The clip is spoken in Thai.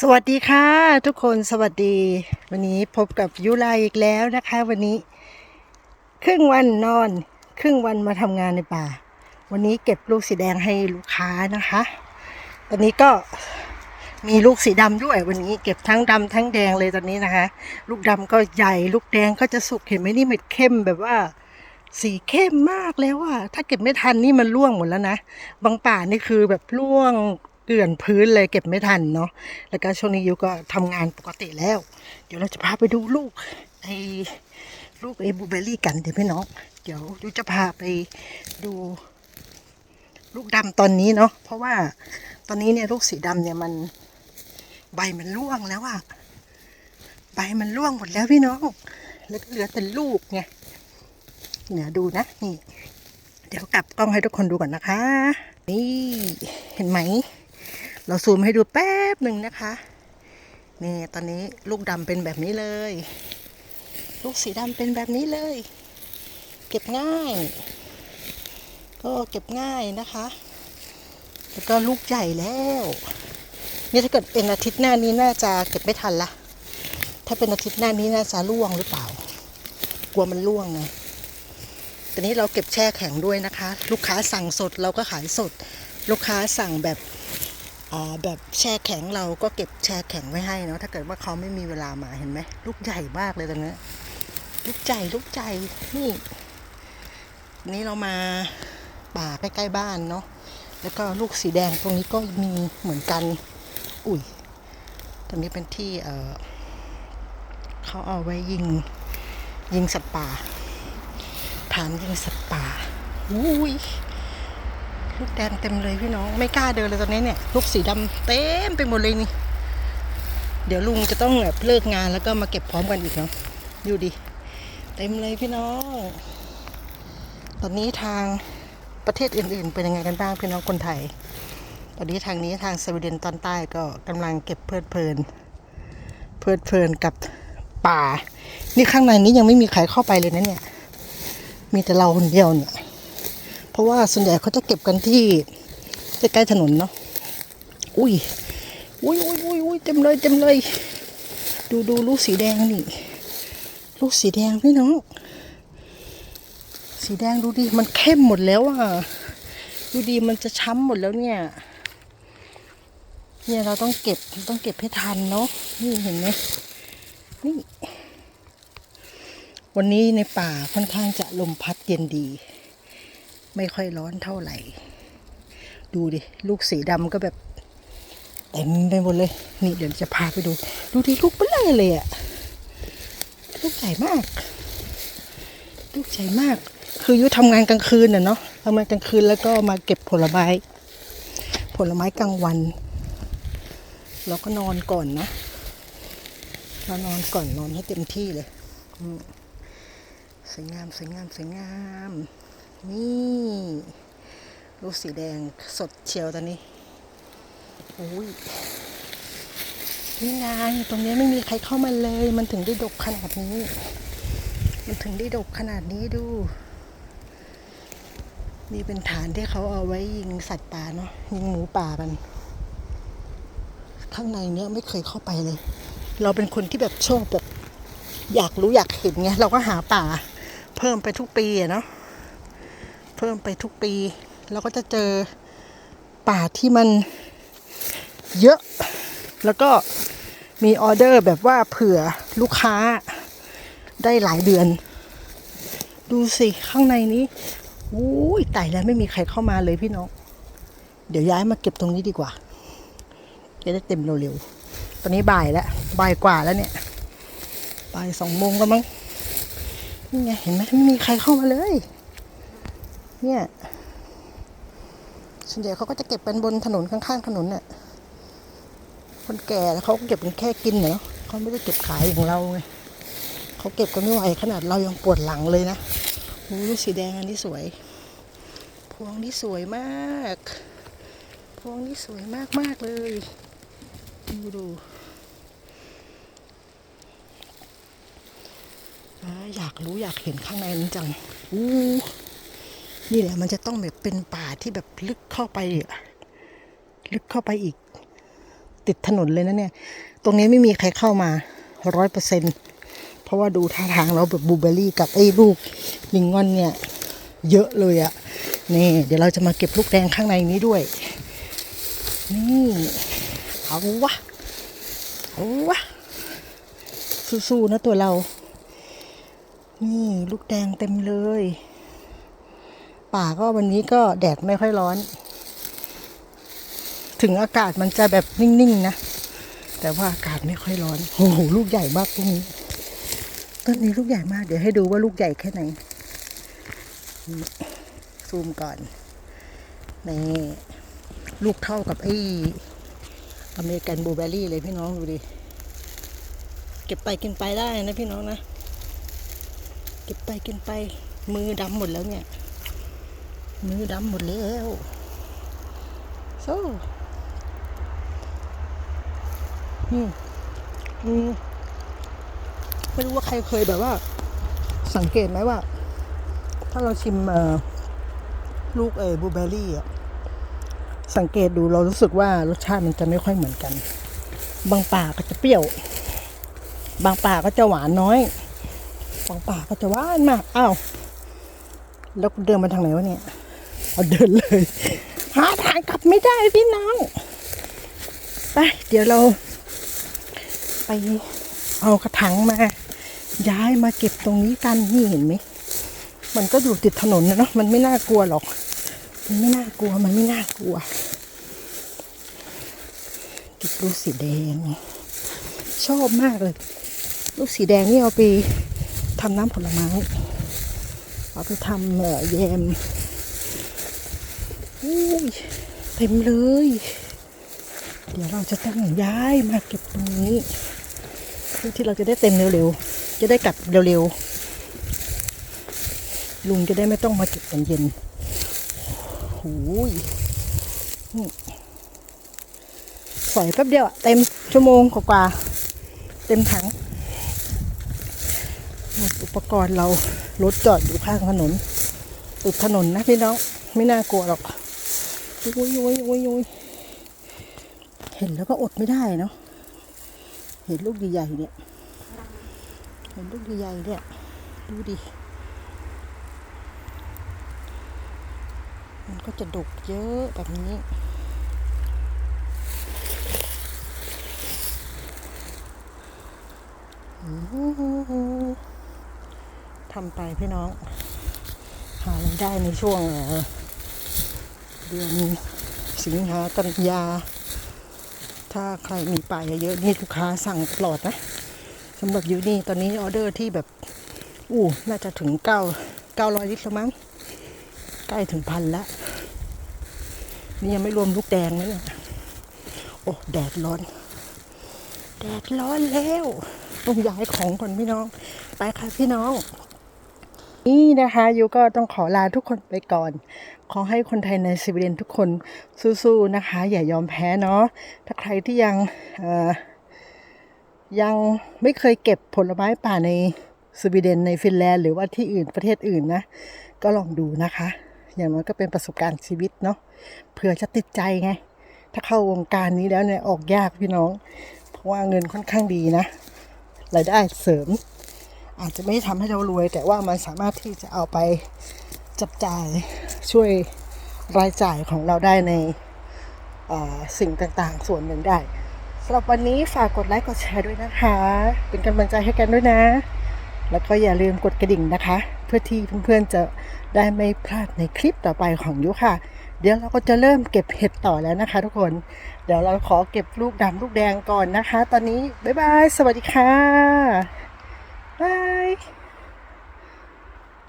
สวัสดีค่ะทุกคนสวัสดี วันนี้พบกับยุไลอีกแล้วนะคะ วันนี้ ครึ่งวันนอน ครึ่งวันมาทำงานในป่า วันนี้เก็บลูกสีแดงให้ลูกค้านะคะ ตอนนี้ก็มีลูกสีดำด้วย วันนี้เก็บทั้งดำทั้งแดงเลยตอนนี้นะคะ ลูกดำก็ใหญ่ลูกแดงก็จะสุกเห็นไหมนี่เม็ดเข้มแบบว่าสีเข้มมากแล้วอะถ้าเก็บไม่ทันนี่มันร่วงหมดแล้วนะ บางป่านี่คือแบบร่วง เกลื่อนพื้นเลยเก็บไม่ทันเนาะ แล้วก็ช่วงนี้ยูก็ทำงานปกติแล้ว เดี๋ยวเราจะพาไปดูลูกไอ้ลูกไอ้บูเบอร์รี่กันเดี๋ยวพี่น้อง เดี๋ยวยูจะพาไปดู ลูกดำตอนนี้เนาะ เพราะว่าตอนนี้เนี่ยลูกสีดำเนี่ยมันใบมันร่วงแล้วอะใบมันร่วงหมดแล้วพี่น้อง แล้วเหลือแต่ลูกไง เนี่ยดูนะนี่ เดี๋ยวกลับกล้องให้ทุกคนดูก่อนนะคะ นี่เห็นไหม เราซูมให้ดูแป๊บหนึ่งนะคะ นี่ตอนนี้ลูกดำเป็นแบบนี้เลย ลูกสีดำเป็นแบบนี้เลย เก็บง่าย ก็เก็บง่ายนะคะ แล้วก็ลูกใหญ่แล้วนี่ถ้าเกิดเป็นอาทิตย์หน้านี้น่าจะเก็บไม่ทันละ ถ้าเป็นอาทิตย์หน้านี้น่าจะร่วงหรือเปล่า กลัวมันร่วงไงตอนนี้เราเก็บแช่แข็งด้วยนะคะ ลูกค้าสั่งสดเราก็ขายสด ลูกค้าสั่งแบบ แบบแช่แข็งเราก็เก็บแช่แข็งไว้ให้เนาะถ้าเกิดว่าเขาไม่มีเวลามาเห็นไหมลูกใหญ่มากเลยตรงนี้ลูกใหญ่ลูกใหญ่นี่นนี้เรามาป่าใกล้ๆบ้านเนาะแล้วก็ลูกสีแดงตรงนี้ก็มีเหมือนกัน อุ้ยตรงนี้เป็นที่เออเขาเอาไว้ยิงยิงสัตว์ป่าฐานยิงสัตว์ป่าอุ้ย ลูกแดงเต็มเลยพี่น้อง ไม่กล้าเดินเลยตอนนี้เนี่ย ลูกสีดำเต็มไปหมดเลยนี่ เดี๋ยวลุงจะต้องแบบเลิกงานแล้วก็มาเก็บพร้อมกันอีกเนาะดูดิ เต็มเลยพี่น้อง ตอนนี้ทางประเทศอื่น ๆ เป็นยังไงกันบ้างพี่น้องคนไทย ตอนนี้ทางนี้ทางสวีเดนตอนใต้ก็กำลังเก็บเพลิดเพลิน เพลิดเพลินกับป่า นี่ข้างในนี้ยังไม่มีใครเข้าไปเลยนะเนี่ย มีแต่เราคนเดียวเนี่ย เพราะว่าส่วนใหญ่เขาจะเก็บกันที่ใกล้ๆถนนเนาะอุ้ยอุ้ยอุ้ยอุ้ยอุ้ยเต็มเลยเต็มเลย ดูดูลูกสีแดงนี่ ลูกสีแดงพี่น้อง สีแดงดูดิ มันเข้มหมดแล้วอะ ดูดีมันจะช้ำหมดแล้วเนี่ย เนี่ยเราต้องเก็บต้องเก็บให้ทันเนาะ นี่เห็นไหมนี่ วันนี้ในป่าค่อนข้างจะลมพัดเย็นดี ไม่ค่อยร้อนเท่าไหร่ ดูดิ ลูกสีดำก็แบบเต็มไปหมดเลย นี่เดี๋ยวจะพาไปดู ดูดิลูกเปนเลยเลยอะลูกใหญ่มาก ลูกใหญ่มาก คือยุทำงานกลางคืนน่ะเนาะทำงานกลางคืนแล้วก็มาเก็บผลไม้ ผลไม้กลางวัน เราก็นอนก่อนนะเรานอนก่อนนอนให้เต็มที่เลยสวยงามสวยงามสวยงาม นี่ลูกสีแดงสดเชียวตอนนี้โอ้ยนี่ไงตรงนี้ไม่มีใครเข้ามาเลย มันถึงได้ดกขนาดนี้ มันถึงได้ดกขนาดนี้ดู นี่เป็นฐานที่เขาเอาไว้ยิงสัตว์ป่าเนาะยิงหมูป่ากัน ข้างในเนี้ยไม่เคยเข้าไปเลย เราเป็นคนที่แบบชอบแบบอยากรู้อยากเห็นไงเราก็หาป่า เพิ่มไปทุกปีอะเนาะ พิ่มไปทุกปี เราก็จะเจอป่าที่มันเยอะ แล้วก็มีออเดอร์แบบว่าเผื่อลูกค้าได้หลายเดือน ดูสิข้างในนี้อุ้ยตายแล้วไม่มีใครเข้ามาเลยพี่น้อง เดี๋ยวย้ายมาเก็บตรงนี้ดีกว่าจะได้เต็มเร็วๆ ตอนนี้บ่ายแล้วบ่ายกว่าแล้วเนี่ยบ่ายสองโมงแล้วมั้งนี่ไงเห็นไหมไม่มีใครเข้ามาเลย เนี่ยส่วนใหญ่เขาก็จะเก็บเป็นบนถนนข้างๆถนนน่ะ คนแก่แล้วเขาก็เก็บกันแค่กินเนาะเขาไม่ได้เก็บขายอย่างเราไงเขาเก็บกันไม่ไหวขนาดเรายังปวดหลังเลยนะโอ้ลูกสีแดงอันนี้สวย พวงนี้สวยมาก พวงนี้สวยมากมากเลยดูดูอ่าอยากรู้อยากเห็นข้างในนั้นจังอู้ นี่แหละมันจะต้องแบบเป็นป่าที่แบบลึกเข้าไปลึกเข้าไปอีก ติดถนนเลยนะเนี่ย ตรงนี้ไม่มีใครเข้ามาร้อยเปอร์เซ็นเพราะว่าดูท่าทางแล้วแบบบูเบอร์รี่กับไอ้ลูกลิงงอนเนี่ย เยอะเลยอะนี่ เดี๋ยวเราจะมาเก็บลูกแดงข้างในนี้ด้วย นี่เอาวะเอาวะสู้ๆนะตัวเรา นี่ลูกแดงเต็มเลย ป่าก็วันนี้ก็แดดไม่ค่อยร้อน ถึงอากาศมันจะแบบนิ่งๆนะ แต่ว่าอากาศไม่ค่อยร้อน โอ้โห ลูกใหญ่มากตรงนี้ ต้นนี้ลูกใหญ่มาก เดี๋ยวให้ดูว่าลูกใหญ่แค่ไหน ซูมก่อน นี่ลูกเท่ากับไอ้อเมริกันบลูเบอร์รี่เลยพี่น้องดูดิ เก็บไปกินไปได้นะพี่น้องนะ เก็บไปกินไปมือดำหมดแล้วเนี่ย มือดำหมดแล้วโซ่อืมอืมไม่รู้ว่าใครเคยแบบว่า สังเกตไหมว่า ถ้าเราชิมลูกเออบลูเบอร์รี่อะสังเกตดูเรารู้สึกว่ารสชาติมันจะไม่ค่อยเหมือนกัน บางป่าก็จะเปรี้ยว บางป่าก็จะหวานน้อย บางป่าก็จะหวานมากอ้าวแล้วเดินมาทางไหนวะเนี่ย เอาเดินเลย หาทางกลับไม่ได้พี่น้อง ไป เดี๋ยวเรา ไปเอากระถางมา ย้ายมาเก็บตรงนี้กันนี่เห็นไหม มันก็อยู่ติดถนนนะเนาะมันไม่น่ากลัวหรอก มันไม่น่ากลัวมันไม่น่ากลัวเก็บลูกสีแดง ชอบมากเลย ลูกสีแดงนี่เอาไปทำน้ำผลไม้เอาไปทำเอ่อแยม อุ้ยเต็มเลย เดี๋ยวเราจะต้องย้ายมาเก็บตรงนี้เพื่อที่เราจะได้เต็มเร็วๆ จะได้กลับเร็วๆ ลุงจะได้ไม่ต้องมาเก็บตอนเย็นโอ้ยสอยแป๊บเดียวอะเต็มชั่วโมงกว่าๆเต็มถัง อุปกรณ์เรารถจอดอยู่ข้างถนนติดถนนนะพี่น้อง ไม่น่ากลัวหรอก โอ้ยโอ้ยโอ้ยโอ้ยเห็นแล้วก็อดไม่ได้เนาะ เห็นลูกใหญ่ๆเนี่ย เห็นลูกใหญ่ๆเนี่ย ดูดิ มันก็จะดกเยอะแบบนี้ทำไปพี่น้อง หารายได้ในช่วงเออ ดือนสิงหากันยา ถ้าใครมีป่าเยอะนี่ลูกค้าสั่งตลอดนะสำหรับยูนี่ตอนนี้ออเดอร์ที่แบบอู้น่าจะถึงเก้าเก้าร้อยลิตรแล้วมั้งใกล้ถึงพันแล้ว นี่ยังไม่รวมลูกแดงนะเนี่ยโอ้แดดร้อน แดดร้อนแล้วต้องย้ายของก่อนพี่น้อง ไปค่ะพี่น้อง นี่นะคะยูก็ต้องขอลาทุกคนไปก่อน ขอให้คนไทยในสวีเดนทุกคนสู้ๆนะคะ อย่ายอมแพ้เนาะถ้าใครที่ยังยังไม่เคยเก็บผลไม้ป่าในสวีเดนในฟินแลนด์หรือว่าที่อื่นประเทศอื่นนะ ก็ลองดูนะคะ อย่างน้อยก็เป็นประสบการณ์ชีวิตเนาะเผื่อจะติดใจไง ถ้าเข้าวงการนี้แล้วเนี่ยออกยากพี่น้อง เพราะว่าเงินค่อนข้างดีนะรายได้เสริม อาจจะไม่ทำให้เรารวย แต่ว่ามันสามารถที่จะเอาไปจับจ่ายช่วยรายจ่ายของเราได้ในสิ่งต่างๆ ส่วนหนึ่งได้สำหรับวันนี้ฝากกดไลค์กดแชร์ด้วยนะคะ เป็นกำลังใจให้กันด้วยนะ แล้วก็อย่าลืมกดกระดิ่งนะคะ เพื่อที่เพื่อนๆจะได้ไม่พลาดในคลิปต่อไปของยุค่ะ เดี๋ยวเราก็จะเริ่มเก็บเห็ดต่อแล้วนะคะ ทุกคน เดี๋ยวเราขอเก็บลูกดำลูกแดงก่อนนะคะ ตอนนี้ บ๊ายบาย สวัสดีค่ะ บาย